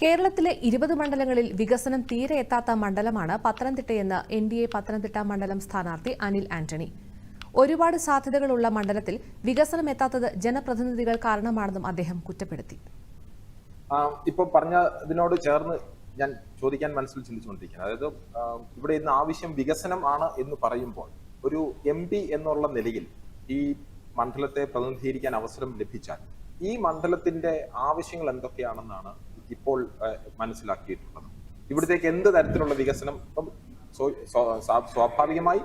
കേരളത്തിലെ ഇരുപത് മണ്ഡലങ്ങളിൽ വികസനം തീരെ എത്താത്ത മണ്ഡലമാണ് പത്തനംതിട്ടയെന്ന് എൻ ഡി എ പത്തനംതിട്ട മണ്ഡലം സ്ഥാനാർത്ഥി അനിൽ ആന്റണി. ഒരുപാട് സാധ്യതകളുള്ള മണ്ഡലത്തിൽ വികസനം എത്താത്തത് ജനപ്രതിനിധികൾ കാരണമാണെന്നും അദ്ദേഹം കുറ്റപ്പെടുത്തി. ഇപ്പൊ പറഞ്ഞ ഇതിനോട് ചേർന്ന് ഞാൻ ചോദിക്കാൻ മനസ്സിൽ ചിന്തിച്ചുകൊണ്ടിരിക്കുന്നത് അതായത് ഇവിടെ ഇന്ന് ആവശ്യം വികസനം ആണ് എന്ന് പറയുമ്പോൾ ഒരു എം പി എന്നുള്ള നിലയിൽ ഈ മണ്ഡലത്തെ പ്രതിനിധീകരിക്കാൻ അവസരം ലഭിച്ചാൽ ഈ മണ്ഡലത്തിന്റെ ആവശ്യങ്ങൾ എന്തൊക്കെയാണെന്നാണ് ഇപ്പോൾ മനസ്സിലാക്കിയിട്ടുള്ളത്. ഇവിടത്തേക്ക് എന്ത് തരത്തിലുള്ള വികസനം ഇപ്പം സ്വ- സ്വ- സ്വാ- സ്വാഭാവികമായി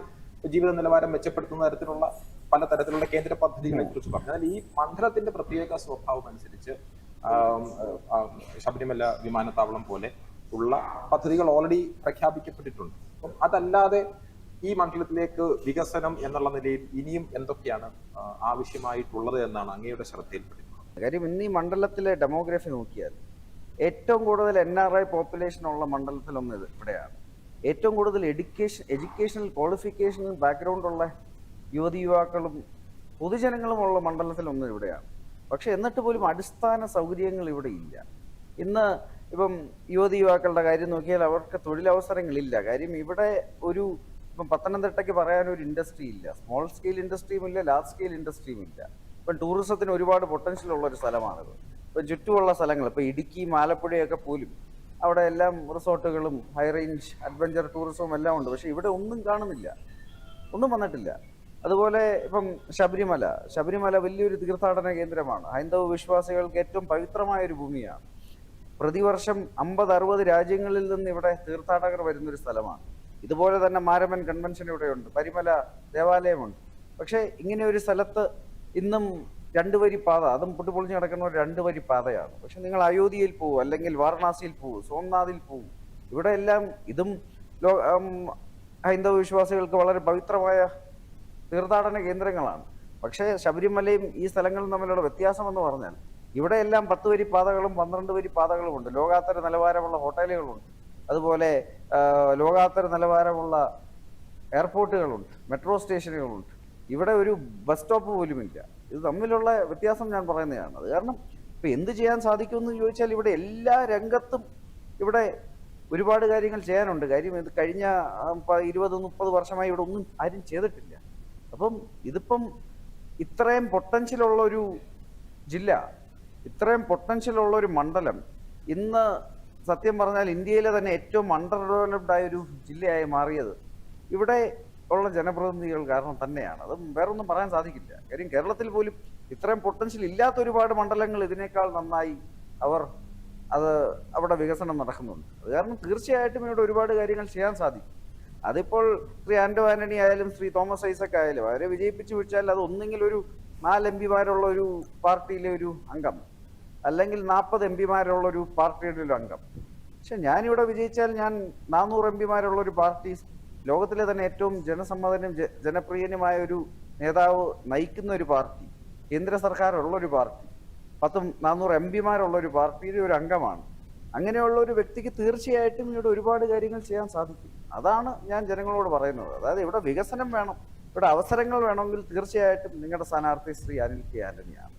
ജീവിത നിലവാരം മെച്ചപ്പെടുത്തുന്ന തരത്തിലുള്ള പല തരത്തിലുള്ള കേന്ദ്ര പദ്ധതികളെ കുറിച്ച് പറഞ്ഞു. എന്നാൽ ഈ മണ്ഡലത്തിന്റെ പ്രത്യേക സ്വഭാവം അനുസരിച്ച് ശബരിമല വിമാനത്താവളം പോലെ ഉള്ള പദ്ധതികൾ ഓൾറെഡി പ്രഖ്യാപിക്കപ്പെട്ടിട്ടുണ്ട്. അപ്പം അതല്ലാതെ ഈ മണ്ഡലത്തിലേക്ക് വികസനം എന്നുള്ള നിലയിൽ ഇനിയും എന്തൊക്കെയാണ് ആവശ്യമായിട്ടുള്ളത് എന്നാണ് അങ്ങയുടെ ശ്രദ്ധയിൽപ്പെട്ടിട്ടുള്ളത്. കാര്യം ഇന്ന് ഈ മണ്ഡലത്തിലെ ഡെമോഗ്രഫി നോക്കിയാൽ ഏറ്റവും കൂടുതൽ എൻ ആർ ഐ പോപ്പുലേഷൻ ഉള്ള മണ്ഡലത്തിലൊന്ന് ഇത് ഇവിടെയാണ്. ഏറ്റവും കൂടുതൽ എഡ്യൂക്കേഷൻ എഡ്യൂക്കേഷണൽ ക്വാളിഫിക്കേഷനും ബാക്ക്ഗ്രൗണ്ട് ഉള്ള യുവതി യുവാക്കളും പൊതുജനങ്ങളും ഉള്ള മണ്ഡലത്തിലൊന്ന് ഇവിടെയാണ്. പക്ഷെ എന്നിട്ട് പോലും അടിസ്ഥാന സൗകര്യങ്ങൾ ഇവിടെ ഇല്ല. ഇന്ന് ഇപ്പം യുവതി യുവാക്കളുടെ കാര്യം നോക്കിയാൽ അവർക്ക് തൊഴിലവസരങ്ങളില്ല. കാര്യം ഇവിടെ ഒരു ഇപ്പം പത്തനംതിട്ടയ്ക്ക് പറയാൻ ഒരു ഇൻഡസ്ട്രി ഇല്ല. സ്മോൾ സ്കെയിൽ ഇൻഡസ്ട്രിയും ഇല്ല ലാർജ് സ്കെയിൽ ഇൻഡസ്ട്രിയും ഇല്ല. ഇപ്പം ടൂറിസത്തിന് ഒരുപാട് പൊട്ടൻഷ്യൽ ഉള്ള ഒരു സ്ഥലമാണിത്. ഇപ്പം ചുറ്റുമുള്ള സ്ഥലങ്ങൾ ഇപ്പോൾ ഇടുക്കി ആലപ്പുഴയൊക്കെ പോലും അവിടെ എല്ലാം റിസോർട്ടുകളും ഹൈ റേഞ്ച് അഡ്വഞ്ചർ ടൂറിസവും എല്ലാം ഉണ്ട്. പക്ഷേ ഇവിടെ ഒന്നും കാണുന്നില്ല. ഒന്നും വന്നിട്ടില്ല. അതുപോലെ ഇപ്പം ശബരിമല. ശബരിമല വലിയൊരു തീർത്ഥാടന കേന്ദ്രമാണ്. ഹൈന്ദവ വിശ്വാസികൾക്ക് ഏറ്റവും പവിത്രമായ ഒരു ഭൂമിയാണ്. പ്രതിവർഷം അമ്പത് അറുപത് രാജ്യങ്ങളിൽ നിന്ന് ഇവിടെ തീർത്ഥാടകർ വരുന്നൊരു സ്ഥലമാണ്. ഇതുപോലെ തന്നെ മാരമൻ കൺവെൻഷൻ ഇവിടെയുണ്ട്. പരിമല ദേവാലയമുണ്ട്. പക്ഷേ ഇങ്ങനെ ഒരു സ്ഥലത്ത് ഇന്നും രണ്ട് വരി പാത അതും പൊട്ടിപ്പൊളിഞ്ഞ് കിടക്കുന്ന രണ്ട് വരി പാതയാണ്. പക്ഷെ നിങ്ങൾ അയോധ്യയിൽ പോകും അല്ലെങ്കിൽ വാരണാസിയിൽ പോകും സോംനാഥിൽ പോകും ഇവിടെ എല്ലാം ഇതും ലോ ഹൈന്ദവ വിശ്വാസികൾക്ക് വളരെ പവിത്രമായ തീർത്ഥാടന കേന്ദ്രങ്ങളാണ്. പക്ഷേ ശബരിമലയും ഈ സ്ഥലങ്ങളും തമ്മിലുള്ള വ്യത്യാസം എന്ന് പറഞ്ഞാൽ ഇവിടെ എല്ലാം പത്ത് വരി പാതകളും പന്ത്രണ്ട് വരി പാതകളും ഉണ്ട്. ലോകാത്തര നിലവാരമുള്ള ഹോട്ടലുകളുണ്ട്. അതുപോലെ ലോകാത്തര നിലവാരമുള്ള എയർപോർട്ടുകളുണ്ട് മെട്രോ സ്റ്റേഷനുകളുണ്ട്. ഇവിടെ ഒരു ബസ് സ്റ്റോപ്പ് പോലുമില്ല. ഇത് തമ്മിലുള്ള വ്യത്യാസം ഞാൻ പറയുന്നതാണ്. അത് കാരണം ഇപ്പം എന്ത് ചെയ്യാൻ സാധിക്കുമെന്ന് ചോദിച്ചാൽ ഇവിടെ എല്ലാ രംഗത്തും ഇവിടെ ഒരുപാട് കാര്യങ്ങൾ ചെയ്യാനുണ്ട്. കാര്യം ഇത് കഴിഞ്ഞ ഇരുപത് മുപ്പത് വർഷമായി ഇവിടെ ഒന്നും ആരും ചെയ്തിട്ടില്ല. അപ്പം ഇതിപ്പം ഇത്രയും പൊട്ടൻഷ്യലുള്ള ഒരു ജില്ല ഇത്രയും ഒരു മണ്ഡലം ഇന്ന് സത്യം പറഞ്ഞാൽ ഇന്ത്യയിലെ തന്നെ ഏറ്റവും അണ്ടർ ഡെവലപ്ഡ് ആയ ഒരു ജില്ലയായി മാറിയത്. ഇവിടെ ഉള്ള ജനപ്രതിനിധികൾ കാരണം തന്നെയാണ്. അത് വേറൊന്നും പറയാൻ സാധിക്കില്ല. കാര്യം കേരളത്തിൽ പോലും ഇത്രയും പൊട്ടൻഷ്യൽ ഇല്ലാത്ത ഒരുപാട് മണ്ഡലങ്ങൾ ഇതിനേക്കാൾ നന്നായി അവർ അത് അവിടെ വികസനം നടക്കുന്നുണ്ട്. അത് കാരണം തീർച്ചയായിട്ടും ഇവിടെ ഒരുപാട് കാര്യങ്ങൾ ചെയ്യാൻ സാധിക്കും. അതിപ്പോൾ ശ്രീ ആന്റോ ആന്റണി ആയാലും ശ്രീ തോമസ് ഐസക് ആയാലും അവരെ വിജയിപ്പിച്ചു വിളിച്ചാൽ അത് ഒന്നെങ്കിൽ ഒരു നാല് എം പിമാരുള്ള ഒരു പാർട്ടിയിലെ ഒരു അംഗം അല്ലെങ്കിൽ നാൽപ്പത് എം പിമാരുള്ള ഒരു പാർട്ടിയുടെ ഒരു അംഗം. പക്ഷെ ഞാനിവിടെ വിജയിച്ചാൽ ഞാൻ നാനൂറ് എം പിമാരുള്ള ഒരു പാർട്ടി ലോകത്തിലെ തന്നെ ഏറ്റവും ജനസമ്മതനും ജനപ്രിയനുമായ ഒരു നേതാവ് നയിക്കുന്ന ഒരു പാർട്ടി കേന്ദ്ര ഒരു പാർട്ടി പത്തും നാനൂറ് എം പിമാരുള്ള ഒരു പാർട്ടിയുടെ ഒരു അംഗമാണ്. അങ്ങനെയുള്ള ഒരു വ്യക്തിക്ക് തീർച്ചയായിട്ടും ഇവിടെ ഒരുപാട് കാര്യങ്ങൾ ചെയ്യാൻ സാധിക്കും. അതാണ് ഞാൻ ജനങ്ങളോട് പറയുന്നത്. അതായത് ഇവിടെ വികസനം വേണം. ഇവിടെ അവസരങ്ങൾ വേണമെങ്കിൽ തീർച്ചയായിട്ടും നിങ്ങളുടെ സ്ഥാനാർത്ഥി ശ്രീ അനിൽ കെ ആന്റണിയാണ്.